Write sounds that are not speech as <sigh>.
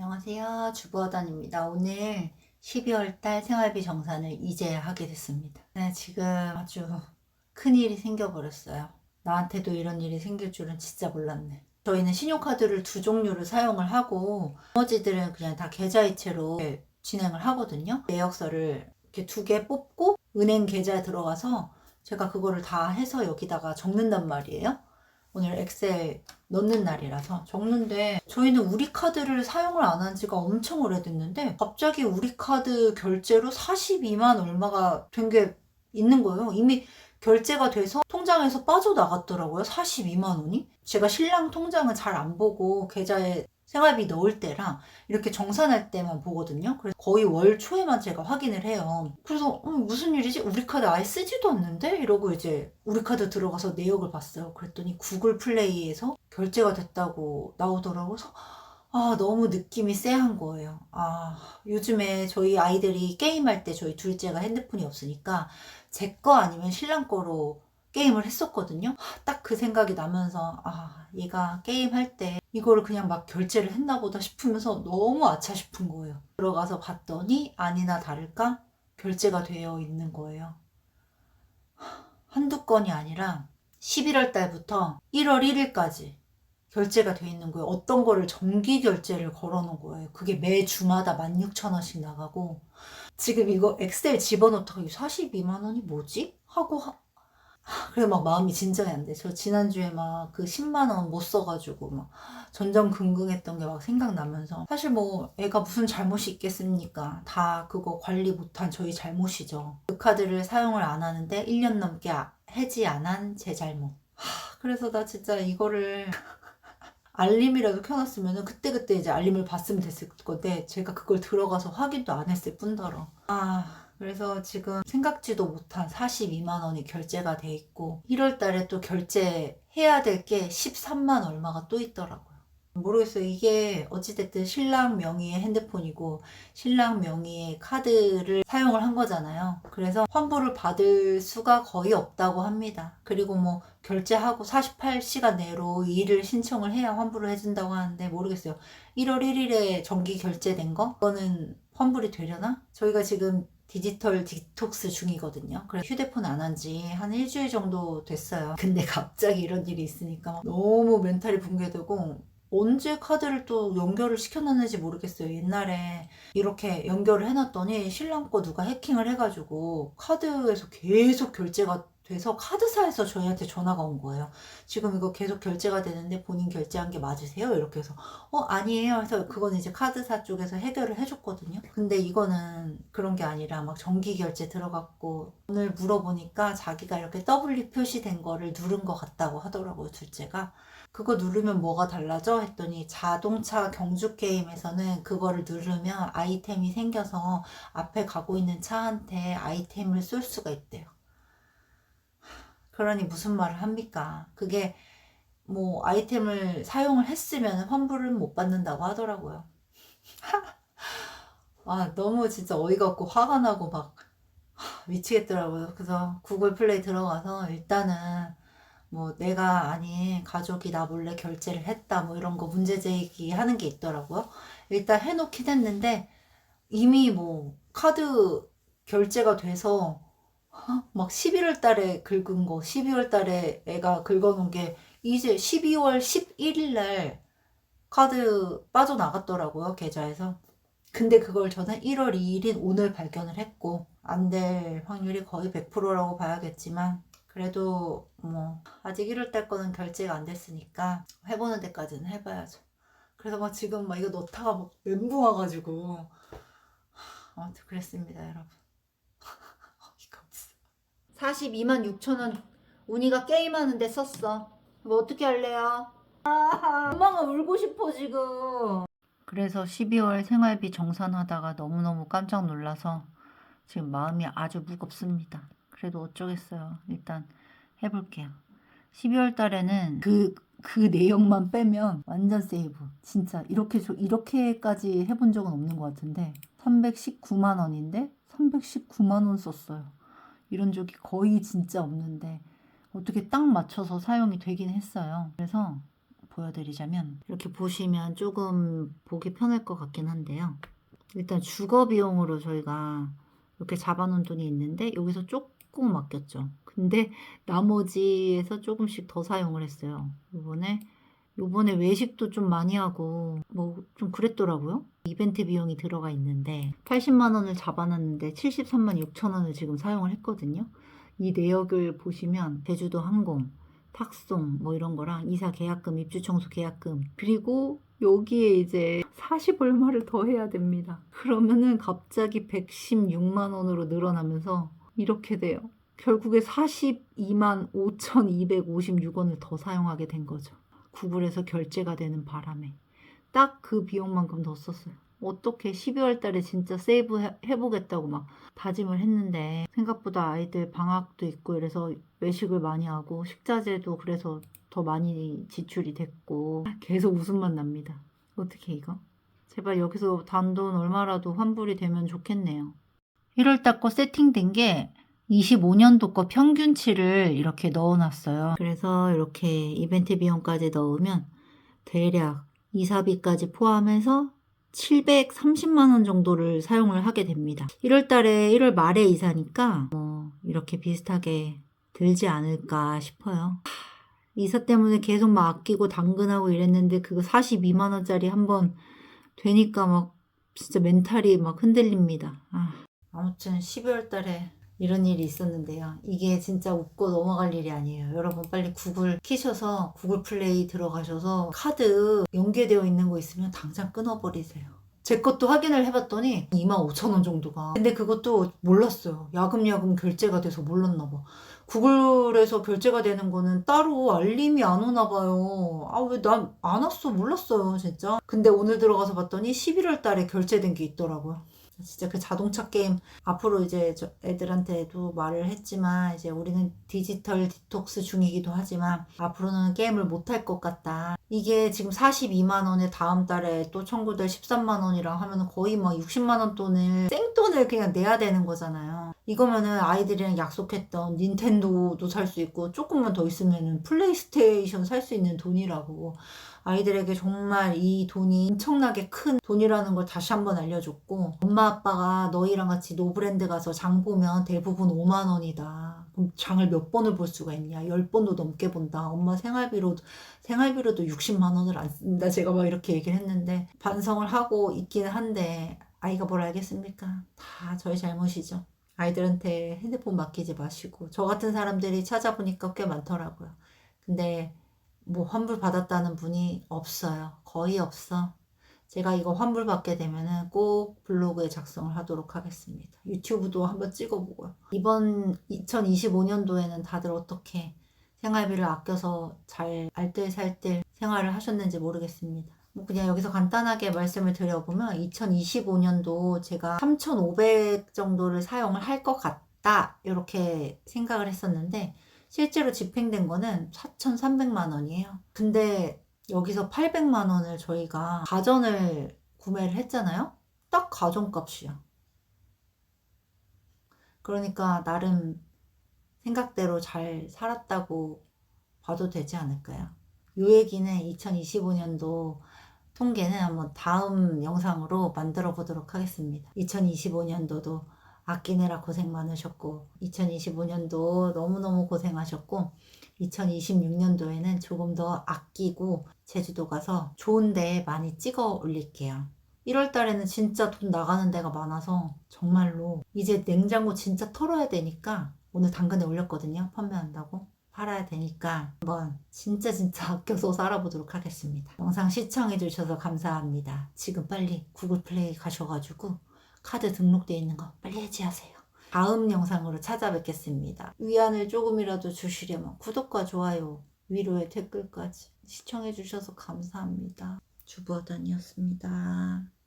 안녕하세요. 주부하단입니다. 오늘 12월 달 생활비 정산을 이제 하게 됐습니다. 네, 지금 아주 큰 일이 생겨버렸어요. 나한테도 이런 일이 생길 줄은 진짜 몰랐네. 저희는 신용카드를 두 종류를 사용을 하고 나머지들은 그냥 다 계좌이체로 진행을 하거든요. 내역서를 이렇게 두 개 뽑고 은행 계좌에 들어가서 제가 그거를 다 해서 여기다가 적는단 말이에요. 오늘 엑셀 넣는 날이라서 적는데 저희는 우리 카드를 사용을 안 한 지가 엄청 오래됐는데 갑자기 우리 카드 결제로 42만 얼마가 된 게 있는 거예요. 이미 결제가 돼서 통장에서 빠져나갔더라고요. 42만 원이. 제가 신랑 통장은 잘 안 보고 계좌에 생활비 넣을 때랑 이렇게 정산할 때만 보거든요. 그래서 거의 월 초에만 제가 확인을 해요. 그래서 어, 무슨 일이지? 우리 카드 아예 쓰지도 않는데? 이러고 이제 우리 카드 들어가서 내역을 봤어요. 그랬더니 구글 플레이에서 결제가 됐다고 나오더라고요. 아, 너무 느낌이 쎄한 거예요. 아, 요즘에 저희 아이들이 게임할 때 저희 둘째가 핸드폰이 없으니까 제 거 아니면 신랑 거로 게임을 했었거든요. 딱 그 생각이 나면서 아, 얘가 게임할 때 이거를 그냥 막 결제를 했나 보다 싶으면서 너무 아차 싶은 거예요. 들어가서 봤더니 아니나 다를까 결제가 되어 있는 거예요. 한두 건이 아니라 11월 달부터 1월 1일까지 결제가 돼 있는 거예요. 어떤 거를 정기 결제를 걸어 놓은 거예요. 그게 매 주마다 16,000원씩 나가고 지금 이거 엑셀 집어넣다가 42만 원이 뭐지? 하고 하... 그래 막 마음이 진정이 안 돼. 저 지난주에 막 그 10만 원 못 써가지고 막 전전긍긍했던 게 막 생각나면서 사실 뭐 애가 무슨 잘못이 있겠습니까? 다 그거 관리 못한 저희 잘못이죠. 그 카드를 사용을 안 하는데 1년 넘게 아- 해지 안 한 제 잘못. 하, 그래서 나 진짜 이거를 <laughs> 알림이라도 켜놨으면 그때그때 이제 알림을 봤으면 됐을 건데 제가 그걸 들어가서 확인도 안 했을 뿐더러 아 그래서 지금 생각지도 못한 42만 원이 결제가 돼 있고 1월 달에 또 결제해야 될 게 13만 얼마가 또 있더라고요 모르겠어요 이게 어찌됐든 신랑 명의의 핸드폰이고 신랑 명의의 카드를 사용을 한 거잖아요 그래서 환불을 받을 수가 거의 없다고 합니다 그리고 뭐 결제하고 48시간 내로 일을 신청을 해야 환불을 해준다고 하는데 모르겠어요. 1월 1일에 정기 결제된 거? 그거는 환불이 되려나? 저희가 지금 디지털 디톡스 중이거든요. 그래서 휴대폰 안 한 지 한 일주일 정도 됐어요. 근데 <laughs> 갑자기 이런 일이 있으니까 막 너무 멘탈이 붕괴되고 언제 카드를 또 연결을 시켜놨는지 모르겠어요. 옛날에 이렇게 연결을 해놨더니 신랑 거 누가 해킹을 해가지고 카드에서 계속 결제가 돼서 카드사에서 저희한테 전화가 온 거예요. 지금 이거 계속 결제가 되는데 본인 결제한 게 맞으세요? 이렇게 해서 어 아니에요. 그래서 그거는 이제 카드사 쪽에서 해결을 해줬거든요. 근데 이거는 그런 게 아니라 막 정기 결제 들어갔고 오늘 물어보니까 자기가 이렇게 W 표시된 거를 누른 것 같다고 하더라고요. 둘째가. 그거 누르면 뭐가 달라져? 했더니 자동차 경주 게임에서는 그거를 누르면 아이템이 생겨서 앞에 가고 있는 차한테 아이템을 쏠 수가 있대요. 그러니 무슨 말을 합니까? 그게 뭐 아이템을 사용을 했으면 환불은 못 받는다고 하더라고요. <laughs> 아, 너무 진짜 어이가 없고 화가 나고 막 하, 미치겠더라고요. 그래서 구글 플레이 들어가서 일단은 뭐 내가 아닌 가족이 나 몰래 결제를 했다 뭐 이런 거 문제 제기 하는 게 있더라고요. 일단 해놓긴 했는데 이미 뭐 카드 결제가 돼서 어? 막 11월 달에 긁은 거, 12월 달에 애가 긁어놓은 게 이제 12월 11일 날 카드 빠져나갔더라고요, 계좌에서. 근데 그걸 저는 1월 2일인 오늘 발견을 했고, 안 될 확률이 거의 100%라고 봐야겠지만, 그래도 뭐, 아직 1월 달 거는 결제가 안 됐으니까, 해보는 데까지는 해봐야죠. 그래서 막 지금 막 이거 넣다가 막 멘붕 와가지고, 아무튼 그랬습니다, 여러분. 어이가 없어. 42만 6천 원 운이가 게임하는데 썼어. 뭐 어떻게 할래요? 아, 엄마가 울고 싶어 지금. 그래서 12월 생활비 정산하다가 너무너무 깜짝 놀라서 지금 마음이 아주 무겁습니다. 그래도 어쩌겠어요. 일단 해볼게요. 12월 달에는 그, 그 내용만 빼면 완전 세이브. 진짜 이렇게, 저- 이렇게까지 해본 적은 없는 것 같은데 319만 원인데 319만 원 썼어요. 이런 적이 거의 진짜 없는데 어떻게 딱 맞춰서 사용이 되긴 했어요. 그래서 보여드리자면 이렇게 보시면 조금 보기 편할 것 같긴 한데요. 일단 주거 비용으로 저희가 이렇게 잡아놓은 돈이 있는데 여기서 조금 맡겼죠. 근데 나머지에서 조금씩 더 사용을 했어요. 이번에 요번에 외식도 좀 많이 하고 뭐 좀 그랬더라고요. 이벤트 비용이 들어가 있는데 80만 원을 잡아놨는데 73만 6천 원을 지금 사용을 했거든요. 이 내역을 보시면 제주도 항공, 탁송 뭐 이런 거랑 이사 계약금, 입주 청소 계약금 그리고 여기에 이제 40 얼마를 더 해야 됩니다. 그러면은 갑자기 116만 원으로 늘어나면서 이렇게 돼요. 결국에 42만 5,256원을 더 사용하게 된 거죠. 구글에서 결제가 되는 바람에 딱 그 비용만큼 더 썼어요. 어떻게 12월 달에 진짜 세이브 해- 해보겠다고 막 다짐을 했는데 생각보다 아이들 방학도 있고 이래서 외식을 많이 하고 식자재도 그래서 더 많이 지출이 됐고 계속 웃음만 납니다. 어떻게 이거? 제발 여기서 단돈 얼마라도 환불이 되면 좋겠네요. 1월 달거 세팅된 게 25년도 거 평균치를 이렇게 넣어놨어요. 그래서 이렇게 이벤트 비용까지 넣으면 대략 이사비까지 포함해서 730만 원 정도를 사용을 하게 됩니다. 1월 달에 1월 말에 이사니까 뭐 이렇게 비슷하게 들지 않을까 싶어요. 이사 때문에 계속 막 아끼고 당근하고 이랬는데 그거 42만 원짜리 한번 되니까 막 진짜 멘탈이 막 흔들립니다. 아. 아무튼 12월 달에 이런 일이 있었는데요. 이게 진짜 웃고 넘어갈 일이 아니에요. 여러분 빨리 구글 키셔서 구글 플레이 들어가셔서 카드 연계되어 있는 거 있으면 당장 끊어버리세요. 제 것도 확인을 해봤더니 2만 5천 원 정도가. 근데 그것도 몰랐어요. 야금야금 결제가 돼서 몰랐나 봐. 구글에서 결제가 되는 거는 따로 알림이 안 오나 봐요. 아, 왜 난 안 왔어? 몰랐어요, 진짜. 근데 오늘 들어가서 봤더니 11월 달에 결제된 게 있더라고요. 진짜 그 자동차 게임 앞으로 이제 저 애들한테도 말을 했지만 이제 우리는 디지털 디톡스 중이기도 하지만 앞으로는 게임을 못 할 것 같다. 이게 지금 42만 원에 다음 달에 또 청구될 13만 원이랑 하면 거의 막 60만 원 돈을 생돈을 그냥 내야 되는 거잖아요. 이거면은 아이들이랑 약속했던 닌텐도도 살 수 있고 조금만 더 있으면은 플레이스테이션 살 수 있는 돈이라고 아이들에게 정말 이 돈이 엄청나게 큰 돈이라는 걸 다시 한번 알려줬고 엄마 아빠가 너희랑 같이 노브랜드 가서 장 보면 대부분 5만 원이다. 그럼 장을 몇 번을 볼 수가 있냐? 10번도 넘게 본다. 엄마 생활비로 생활비로도 60만 원을 안 쓴다. 제가 막 이렇게 얘기를 했는데 반성을 하고 있기는 한데 아이가 뭘 알겠습니까? 다 저희 잘못이죠. 아이들한테 핸드폰 맡기지 마시고 저 같은 사람들이 찾아보니까 꽤 많더라고요. 근데 뭐 환불 받았다는 분이 없어요. 거의 없어. 제가 이거 환불 받게 되면은 꼭 블로그에 작성을 하도록 하겠습니다. 유튜브도 한번 찍어보고요. 이번 2025년도에는 다들 어떻게 생활비를 아껴서 잘 알뜰살뜰 생활을 하셨는지 모르겠습니다. 뭐 그냥 여기서 간단하게 말씀을 드려보면 2025년도 제가 3,500 정도를 사용을 할 것 같다 이렇게 생각을 했었는데 실제로 집행된 거는 4,300만 원이에요. 근데 여기서 800만 원을 저희가 가전을 구매를 했잖아요. 딱 가전값이야. 그러니까 나름 생각대로 잘 살았다고 봐도 되지 않을까요? 요 얘기는 2025년도 통계는 한번 다음 영상으로 만들어 보도록 하겠습니다. 2025년도도 아끼느라 고생 많으셨고 2025년도 너무너무 고생하셨고 2026년도에는 조금 더 아끼고 제주도 가서 좋은 데 많이 찍어 올릴게요. 1월 달에는 진짜 돈 나가는 데가 많아서 정말로 이제 냉장고 진짜 털어야 되니까 오늘 당근에 올렸거든요. 판매한다고. 팔아야 되니까 한번 진짜 진짜 <laughs> 아껴서 살아보도록 하겠습니다. 영상 시청해주셔서 감사합니다. 지금 빨리 구글 플레이 가셔가지고 카드 등록되어 있는 거 빨리 해지하세요. 다음 영상으로 찾아뵙겠습니다. 위안을 조금이라도 주시려면 구독과 좋아요, 위로의 댓글까지 시청해주셔서 감사합니다. 주부어단이었습니다.